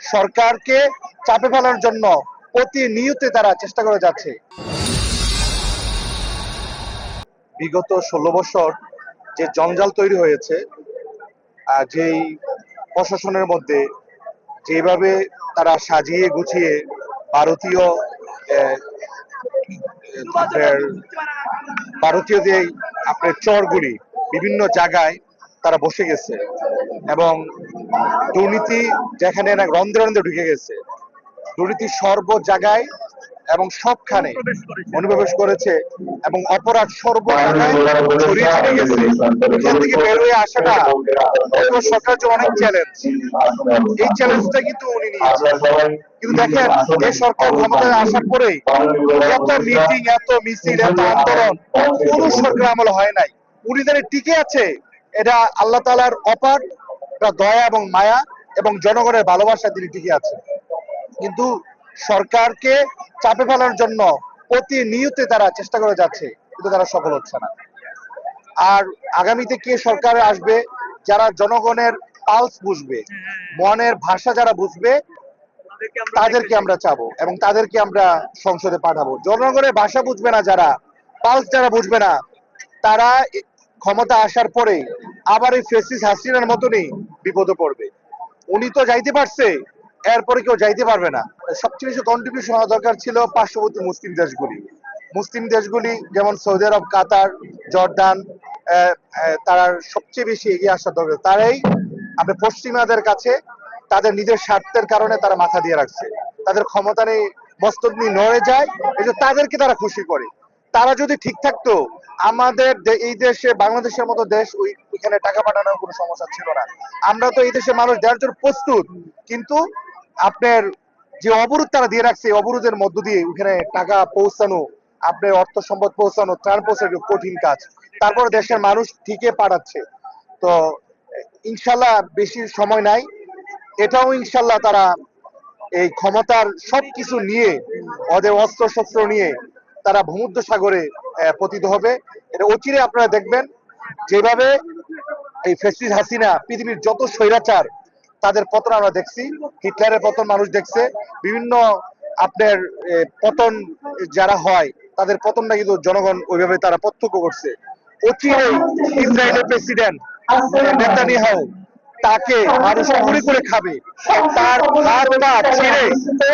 সরকারকে চাপে ফেলার জন্য প্রতিনিয়তে তারা চেষ্টা করে যাচ্ছে। বিগত ষোলো বছর যে জঞ্জাল তৈরি হয়েছে যেই প্রশাসনের মধ্যে যেভাবে তারা সাজিয়ে গুছিয়ে ভারতীয় ভারতীয় যে, আপনার চরগুলি বিভিন্ন জায়গায় তারা বসে গেছে। এবং দুর্নীতি যেখানে রন্ধ্রে রন্ধ্রে ঢুকে গেছে, দুর্নীতি সর্ব জায়গায় এবং সবখানে অনুপ্রবেশ করেছে এবং অপরাধ সর্ব থেকে বের হয়ে আসাটা সরকারের জন্য অনেক চ্যালেঞ্জ এই চ্যালেঞ্জটা কিন্তু উনি নিয়েছেন। কিন্তু দেখেন এই সরকার ক্ষমতায় আসার পরেই এত মিটিং এত মিছিল, এত আন্দোলন কোন সরকার আমল হয় নাই। উনি টিকে আছে? এটা আল্লাহ তালার অপার দয়া এবং মায়া এবং জনগণের ভালোবাসা তিনি টিকে আছেন। কিন্তু সরকারকে চাপে ফেলার জন্য প্রতিনিয়তে তারা চেষ্টা করে যাচ্ছে, কিন্তু তারা সফল হচ্ছে না। আর আগামীতে কে সরকার আসবে, যারা জনগণের পালস বুঝবে, মনের ভাষা যারা বুঝবে, তাদেরকে আমরা চাবো এবং তাদেরকে আমরা সংসদে পাঠাবো। জনগণের ভাষা বুঝবে না যারা, পালস যারা বুঝবে না, তারা ক্ষমতা আসার পরে আবার এই ফেসিস হাসিনার মতনই বিপদে পড়বে। উনি তো যাইতে পারছে এরপরে কেউ যাইতে পারবে না। সবচেয়ে বেশি কন্ট্রিবিউশন হওয়া দরকার ছিল পার্শ্ববর্তী মুসলিম দেশগুলি। মুসলিম দেশগুলি যেমন সৌদি আরব কাতার আহ, তারা সবচেয়ে বেশি এগিয়ে আসা দরকার। তারাই আমরা পশ্চিমাদের কাছে তাদের নিজের স্বার্থের কারণে তারা মাথা দিয়ে রাখছে। তাদের ক্ষমতা নেই মস্তক নিয়ে নড়ে যায় এই তাদেরকে তারা খুশি করে। তারা যদি ঠিক থাকতো আমাদের এই দেশে, বাংলাদেশের মতো দেশ ওইখানে টাকা পাঠানোর কোনো সমস্যা ছিল না। আমরা তো এই দেশের মানুষ, দেওয়ার জন্য প্রস্তুত। কিন্তু আপনার যে অবরোধ তারা দিয়ে রাখছে, এই অবরোধের মধ্য দিয়ে ওখানে টাকা পৌঁছানো, আপনার অর্থ সম্পদ পৌঁছানো ত্রাণ পৌঁছানো কঠিন কাজ। তারপর দেশের মানুষ ঠিকই পাঠাচ্ছে। তো ইনশাল্লাহ বেশি সময় নাই। এটাও ইনশাল্লাহ তারা এই ক্ষমতার সবকিছু নিয়ে ওদের অস্ত্র শস্ত্র নিয়ে তারা ভূমধ্য সাগরে পতিত হবে। এটা অচিরে আপনারা দেখবেন, যেভাবে এই ফেসিস হাসিনা পৃথিবীর যত স্বৈরাচার, তাদের পতন আমরা দেখছি, হিটলারের পতন মানুষ দেখছে, বিভিন্ন আপনার পতন যারা হয়, তাদের পতনটা কিন্তু জনগণ ওইভাবে তারা প্রত্যক্ষ করছে। অচিরে ইসরায়েলের প্রেসিডেন্ট নেতানিয়াহু তাকে মানুষ করে খাবে। তার হাত পা ছিঁড়ে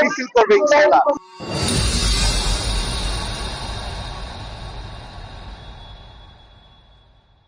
মিছিল করবে ইনশাল্লাহ